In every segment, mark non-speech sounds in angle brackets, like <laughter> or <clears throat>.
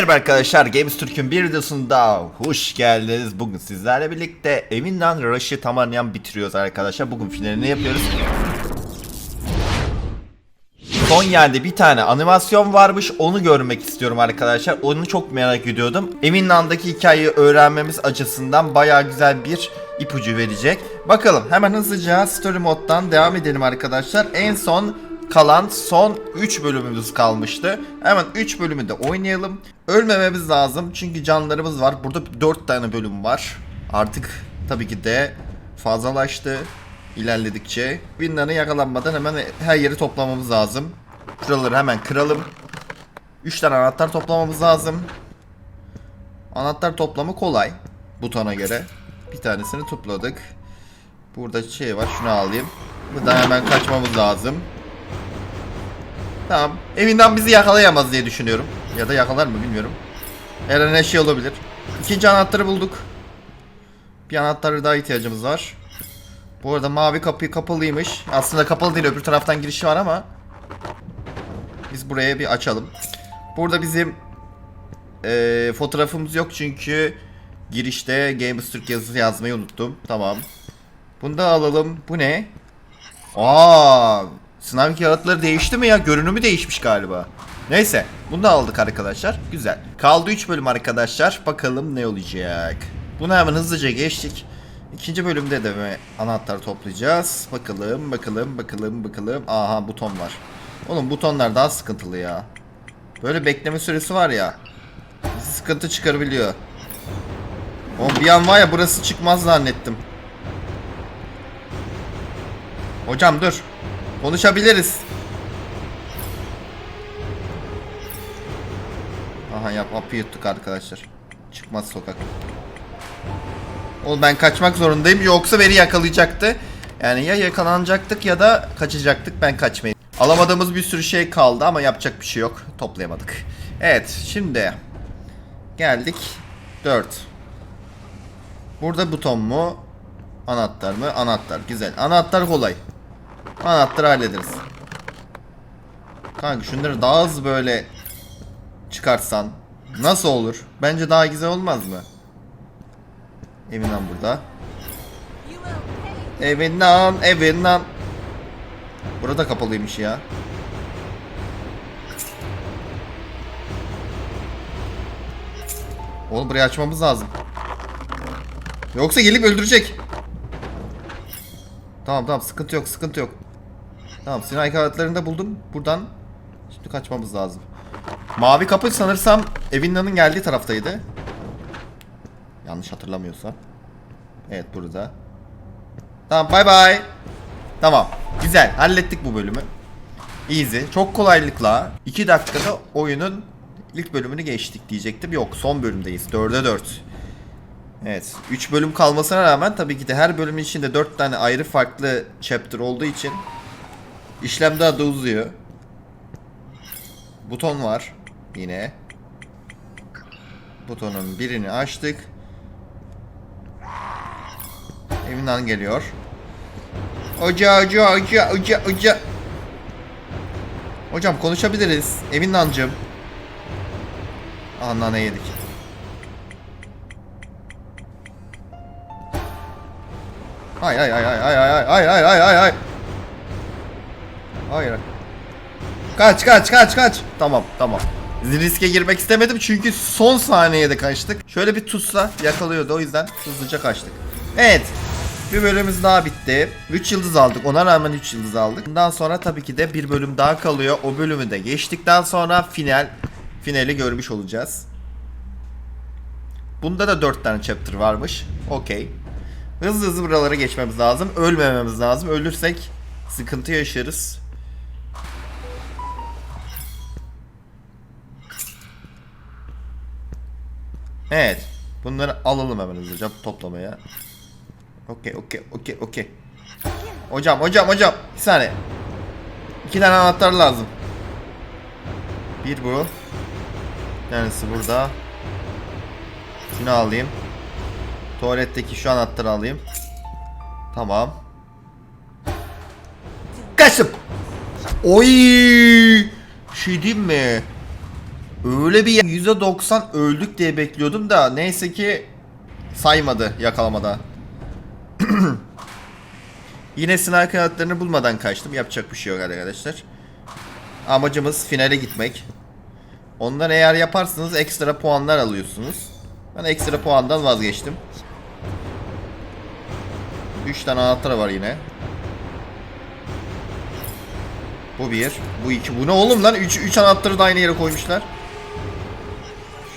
Merhaba arkadaşlar Games Türk'ün bir videosunda hoş geldiniz. Bugün sizlerle birlikte evinden Rush'ı tamamen bitiriyoruz arkadaşlar. Bugün finalini yapıyoruz. Son yerde bir tane animasyon varmış. Onu görmek istiyorum arkadaşlar. Onu çok merak ediyordum. Eminlan'daki hikayeyi öğrenmemiz açısından baya güzel bir ipucu verecek. Bakalım hemen hızlıca story moddan devam edelim arkadaşlar. En son kalan son 3 bölümümüz kalmıştı. Hemen 3 bölümü de oynayalım. Ölmememiz lazım çünkü canlarımız var. Burada 4 tane bölüm var. Artık tabii ki de fazlalaştı ilerledikçe. Winlan'ı yakalanmadan hemen her yeri toplamamız lazım. Şuraları hemen kıralım. 3 tane anahtar toplamamız lazım. Anahtar toplamı kolay. Butona göre. Bir tanesini topladık. Burada şey var şunu alayım. Buradan hemen kaçmamız lazım. Tamam. Evinden bizi yakalayamaz diye düşünüyorum. Ya da yakalar mı bilmiyorum. Her an her şey olabilir. İkinci anahtarı bulduk. Bir anahtarı daha ihtiyacımız var. Bu arada mavi kapı kapalıymış. Aslında kapalı değil öbür taraftan girişi var ama biz buraya bir açalım. Burada bizim eee, fotoğrafımız yok çünkü girişte Gamers Türk yazısı yazmayı unuttum. Tamam. Bunu da alalım. Bu ne? Aa, sınav kağıtları değişti mi ya? Görünümü değişmiş galiba. Neyse, bunu da aldık arkadaşlar. Güzel. Kaldı 3 bölüm arkadaşlar. Bakalım ne olacak. Bunu hemen hızlıca geçtik. İkinci bölümde de mi anahtar toplayacağız? Bakalım, bakalım, bakalım, bakalım. Aha buton var. Oğlum butonlar daha sıkıntılı ya. Böyle bekleme süresi var ya. Sıkıntı çıkarabiliyor. Oğlum bir an var ya burası çıkmaz zannettim. Hocam dur. Konuşabiliriz. Aha yap hapı yuttuk arkadaşlar. Çıkmaz sokak. Oğlum ben kaçmak zorundayım yoksa beni yakalayacaktı. Yani ya yakalanacaktık ya da kaçacaktık ben kaçmayayım. Alamadığımız bir sürü şey kaldı ama yapacak bir şey yok. Toplayamadık. Evet şimdi geldik 4. Burada buton mu? Anahtar mı? Anahtar. Güzel. Anahtar kolay. Anahtarı hallederiz. Kanka şunları daha hızlı böyle çıkartsan nasıl olur? Bence daha güzel olmaz mı? Evinan burada. Evinan, Evinan. Burada kapalıymış ya. Oğlum burayı açmamız lazım. Yoksa gelip öldürecek. Tamam tamam sıkıntı yok sıkıntı yok. Tamam silah kağıtlarını da buldum. Buradan şimdi kaçmamız lazım. Mavi kapı sanırsam Evinna'nın geldiği taraftaydı. Yanlış hatırlamıyorsam. Evet burada. Tamam bay bay. Tamam. Güzel. Hallettik bu bölümü. Easy. Çok kolaylıkla 2 dakikada oyunun ilk bölümünü geçtik diyecektim. Yok son bölümdeyiz. 4'e 4. Evet. 3 bölüm kalmasına rağmen tabii ki de her bölümün içinde 4 tane ayrı farklı chapter olduğu için işlem daha da uzuyor. Buton var yine. Butonun birini açtık. Evinden geliyor. Hoca hoca hoca hoca hoca. Hocam konuşabiliriz. Eminancım. Anla ne yedik. Ay ay ay ay ay ay ay ay ay ay ay. Hayır. Kaç kaç kaç kaç. Tamam tamam. Riske girmek istemedim çünkü son saniyede kaçtık. Şöyle bir tutsa yakalıyordu o yüzden hızlıca kaçtık. Evet. Bir bölümümüz daha bitti. 3 yıldız aldık. Ona rağmen 3 yıldız aldık. Bundan sonra tabii ki de bir bölüm daha kalıyor. O bölümü de geçtikten sonra final finali görmüş olacağız. Bunda da 4 tane chapter varmış. Okey. Hızlı hızlı buralara geçmemiz lazım. Ölmememiz lazım. Ölürsek sıkıntı yaşarız. Evet. Bunları alalım hemen hızlıca toplamaya. Okey okey okey okey. Hocam hocam hocam. Bir saniye. İki tane anahtar lazım. Bir bu. Bir tanesi burada. Şunu alayım. Tuvaletteki şu anahtarı alayım. Tamam. Kaçtım. Oy! Şey diyeyim mi? Öyle bir %90 öldük diye bekliyordum da neyse ki saymadı yakalamada. <clears throat> Yine sınav kanatlarını bulmadan kaçtım. Yapacak bir şey yok arkadaşlar. Amacımız finale gitmek. Ondan eğer yaparsanız ekstra puanlar alıyorsunuz. Ben ekstra puandan vazgeçtim. 3 tane anahtar var yine. Bu bir. Bu iki. Bu ne oğlum lan? 3 3 anahtarı da aynı yere koymuşlar.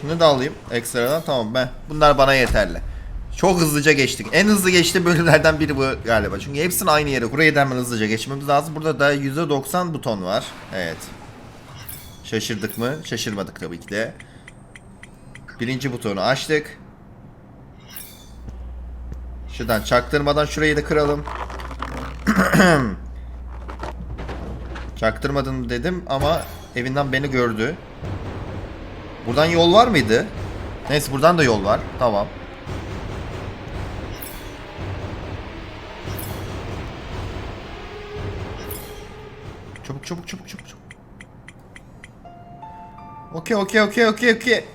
Şunu da alayım ekstradan. Tamam ben. Bunlar bana yeterli. Çok hızlıca geçtik. En hızlı geçtiğim bölümlerden biri bu galiba. Çünkü hepsini aynı yere. Burayı da hemen hızlıca geçmemiz lazım. Burada da %90 buton var. Evet. Şaşırdık mı? Şaşırmadık tabii ki de. Birinci butonu açtık. Şuradan çaktırmadan şurayı da kıralım. <clears throat> Çaktırmadın dedim ama evinden beni gördü. Buradan yol var mıydı? Neyse buradan da yol var. Tamam. Çabuk çabuk çabuk çabuk. Okey okey okey okey okey.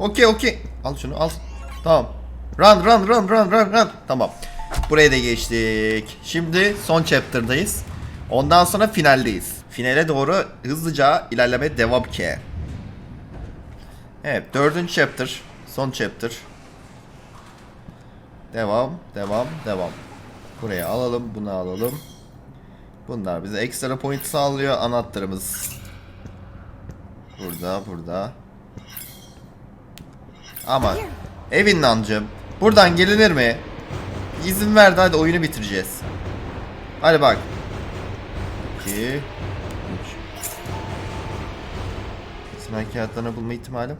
Okey okey. Al şunu al. Tamam. Run run run run run run. Tamam. Buraya da geçtik. Şimdi son chapter'dayız. Ondan sonra finaldeyiz. Finale doğru hızlıca ilerlemeye devam ki. Evet dördüncü chapter. Son chapter. Devam, devam, devam. Buraya alalım, bunu alalım. Bunlar bize ekstra point sağlıyor. Anahtarımız burada, burada. Ama evin lancım. Buradan gelinir mi? İzin verdi hadi oyunu bitireceğiz. Hadi bak. 2 3 Sınav kağıtlarını bulma ihtimalim.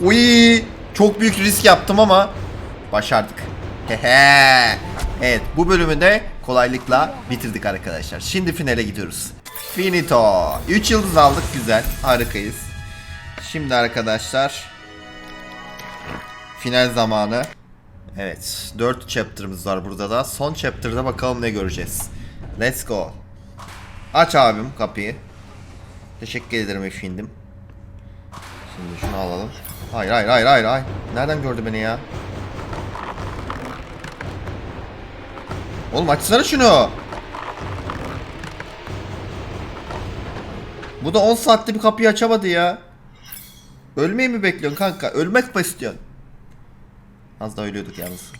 Uy, çok büyük risk yaptım ama başardık. Hehe. evet, bu bölümü de kolaylıkla bitirdik arkadaşlar. Şimdi finale gidiyoruz. Finito. 3 yıldız aldık, güzel. Harikayız. Şimdi arkadaşlar final zamanı. Evet, 4 chapter'ımız var burada da. Son chapter'da bakalım ne göreceğiz. Let's go. Aç abim kapıyı. Teşekkür ederim efendim. Şimdi şunu alalım. Hayır hayır hayır hayır hayır. Nereden gördü beni ya? Oğlum açsana şunu. Bu da 10 saatte bir kapıyı açamadı ya. Ölmeyi mi bekliyorsun kanka? Ölmek mi istiyorsun? Az daha ölüyorduk yalnız.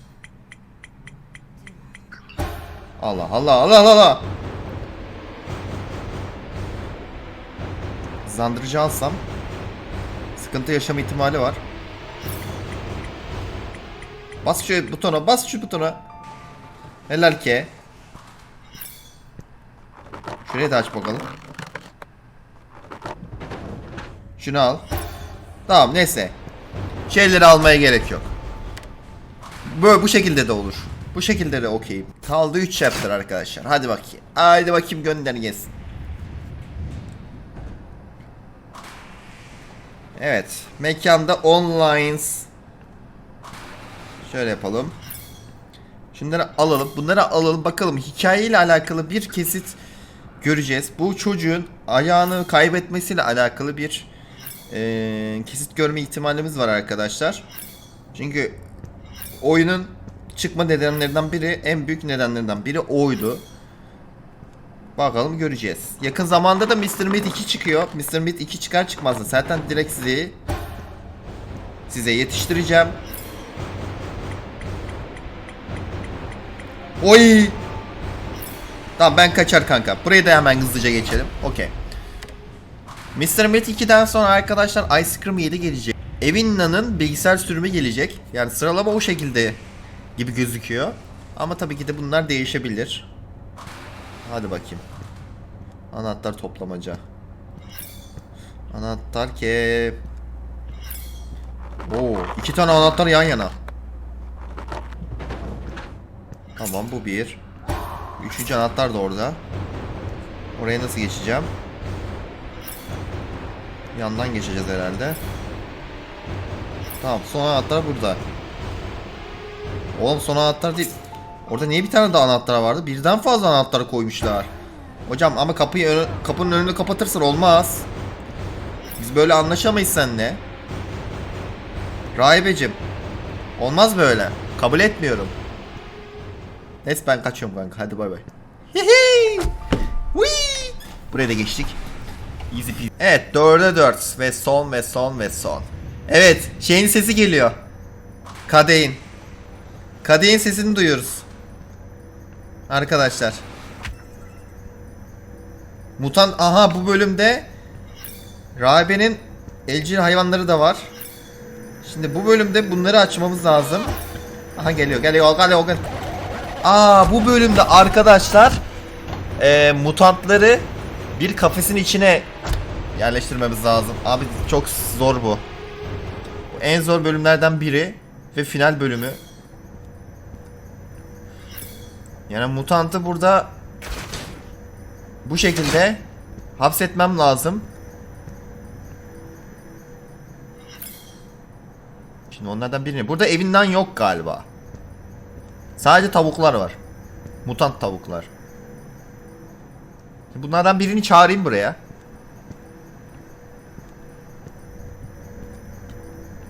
Allah Allah Allah Allah. Hızlandırıcı alsam sıkıntı yaşama ihtimali var. Bas şu butona, bas şu butona. Helal ki. Şurayı da aç bakalım. Şunu al. Tamam neyse. Şeyleri almaya gerek yok. Böyle bu şekilde de olur. Bu şekilde de okey. Kaldı 3 chapter arkadaşlar. Hadi bakayım. Haydi bakayım gönder gelsin. Evet. Mekanda online. Şöyle yapalım. Şunları alalım. Bunları alalım. Bakalım hikayeyle alakalı bir kesit göreceğiz. Bu çocuğun ayağını kaybetmesiyle alakalı bir eee, kesit görme ihtimalimiz var arkadaşlar. Çünkü oyunun çıkma nedenlerinden biri, en büyük nedenlerinden biri oydu. Bakalım göreceğiz. Yakın zamanda da Mr. Mid 2 çıkıyor. Mr. Mid 2 çıkar çıkmaz da zaten direkt size size yetiştireceğim. Oy! Tamam ben kaçar kanka. Burayı da hemen hızlıca geçelim. Okey. Mr. Mid 2'den sonra arkadaşlar Ice Cream 7 gelecek. Evinna'nın bilgisayar sürümü gelecek. Yani sıralama o şekilde gibi gözüküyor. Ama tabii ki de bunlar değişebilir. Hadi bakayım. Anahtar toplamaca. Anahtar ke. Oo, iki tane anahtar yan yana. Tamam bu bir. Üçüncü anahtar da orada. Oraya nasıl geçeceğim? Yandan geçeceğiz herhalde. Tamam son anahtar burada. Oğlum son anahtar değil. Orada niye bir tane daha anahtar vardı? Birden fazla anahtar koymuşlar. Hocam ama kapıyı önü- kapının önünü kapatırsan olmaz. Biz böyle anlaşamayız seninle. Rahibecim. Olmaz böyle. Kabul etmiyorum. Neyse ben kaçıyorum kanka. Hadi bay bay. Hihi! Buraya da geçtik. Easy peasy. Evet 4'e 4 ve son ve son ve son. Evet şeyin sesi geliyor. Kadehin. Kadehin sesini duyuyoruz. Arkadaşlar. Mutant aha bu bölümde Rahibe'nin evcil hayvanları da var. Şimdi bu bölümde bunları açmamız lazım. Aha geliyor geliyor geliyor geliyor. Aa bu bölümde arkadaşlar e, mutantları bir kafesin içine yerleştirmemiz lazım. Abi çok zor bu. Bu en zor bölümlerden biri ve final bölümü. Yani mutantı burada bu şekilde hapsetmem lazım. Şimdi onlardan birini. Burada evinden yok galiba. Sadece tavuklar var. Mutant tavuklar. Bunlardan birini çağırayım buraya.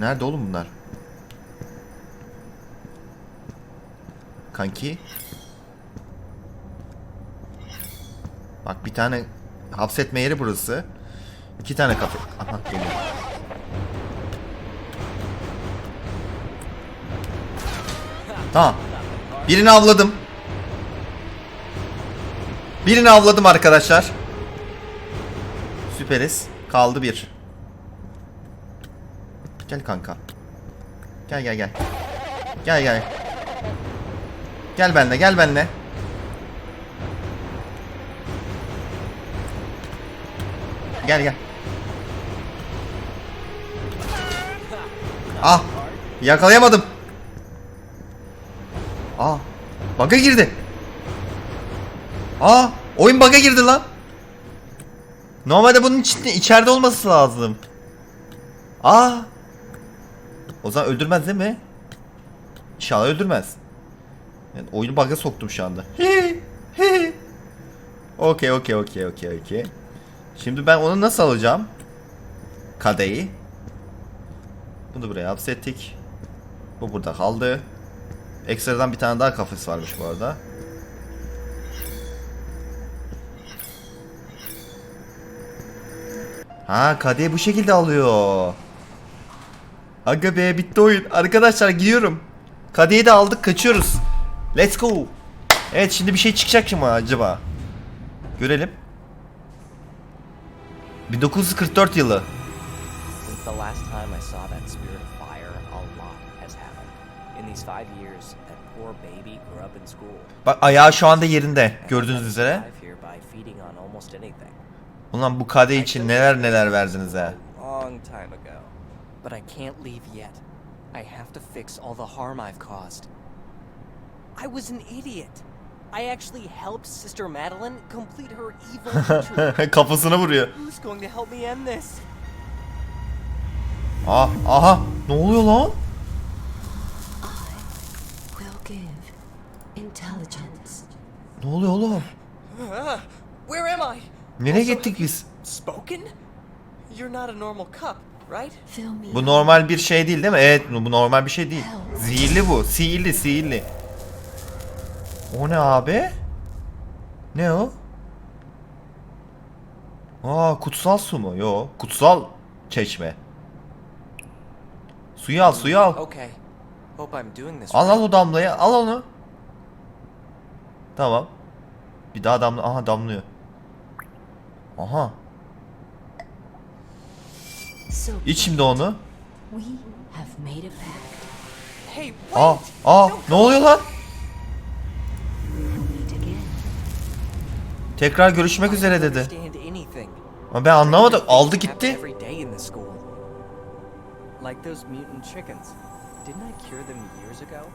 Nerede oğlum bunlar? Kanki. Bak bir tane hapsetme yeri burası. İki tane kapı. Aha geliyor. Tamam. Birini avladım. Birini avladım arkadaşlar. Süperiz. Kaldı bir. Gel kanka. Gel gel gel. Gel gel. Gel benle gel benle. Gel gel. Ah. Yakalayamadım. Aa. Bug'a girdi. Aa. Oyun bug'a girdi lan. Normalde bunun içinde içeride olması lazım. Aa. O zaman öldürmez değil mi? İnşallah öldürmez. Yani oyunu bug'a soktum şu anda. Okey okey okey okey okey. Şimdi ben onu nasıl alacağım? Kadeyi. Bunu buraya hapsettik. Bu burada kaldı. Ekstradan bir tane daha kafes varmış bu arada. Ha kadeyi bu şekilde alıyor. Aga be bitti oyun. Arkadaşlar gidiyorum. Kadeyi de aldık kaçıyoruz. Let's go. Evet şimdi bir şey çıkacak mı acaba? Görelim. 1944 yılı. Since the last time I saw that spirit of fire, a lot has happened. In these five years, that poor baby grew up in school. Bak ayağı şu anda yerinde gördüğünüz üzere. Ulan bu kade için neler neler verdiniz ha. Long time ago. But I can't leave yet. I have to fix all the harm I've caused. I was an idiot. I actually helped Sister Madeline complete her evil <laughs> ritual. Kafasına vuruyor. Who's going to help me end this? Ah, aha ne oluyor lan? will give intelligence. Ne oluyor oğlum? Ah, where am I? Nereye Also, gittik you biz? Spoken? You're not a normal cup, right? Fill me. Bu normal bir şey değil değil mi? Evet bu normal bir şey değil. Zehirli bu. Sihirli sihirli. O ne abi? Ne o? Aa kutsal su mu? Yo kutsal çeşme. Suyu al suyu al. Okay. Hope I'm doing this Al right. al o damlayı al onu. Tamam. Bir daha damla. Aha damlıyor. Aha. İç şimdi onu. Aa, aa ne oluyor lan? Tekrar görüşmek üzere dedi. Ama ben anlamadım. Aldı gitti. Every day in the school. Like those mutant chickens. Didn't I cure them years ago?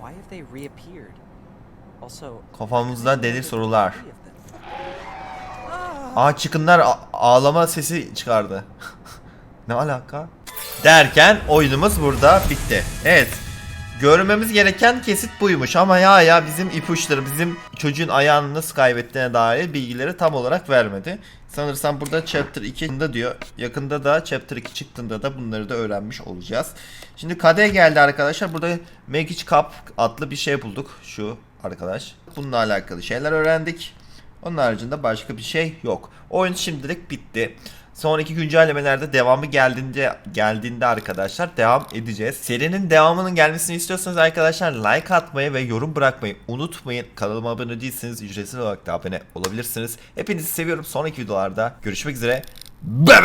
Why have they reappeared? Also, Kafamızda deli sorular. Aa çıkınlar ağlama sesi çıkardı. <laughs> ne alaka? Derken oyunumuz burada bitti. Evet. Görmemiz gereken kesit buymuş ama ya ya bizim ipuçları bizim çocuğun ayağını nasıl kaybettiğine dair bilgileri tam olarak vermedi. Sanırsam burada chapter 2'de diyor. Yakında da chapter 2 çıktığında da bunları da öğrenmiş olacağız. Şimdi kadeh geldi arkadaşlar. Burada Magic Cup adlı bir şey bulduk. Şu arkadaş. Bununla alakalı şeyler öğrendik. Onun haricinde başka bir şey yok. Oyun şimdilik bitti. Sonraki güncellemelerde devamı geldiğinde geldiğinde arkadaşlar devam edeceğiz. Serinin devamının gelmesini istiyorsanız arkadaşlar like atmayı ve yorum bırakmayı unutmayın. Kanalıma abone değilseniz ücretsiz olarak da abone olabilirsiniz. Hepinizi seviyorum. Sonraki videolarda görüşmek üzere. Bye.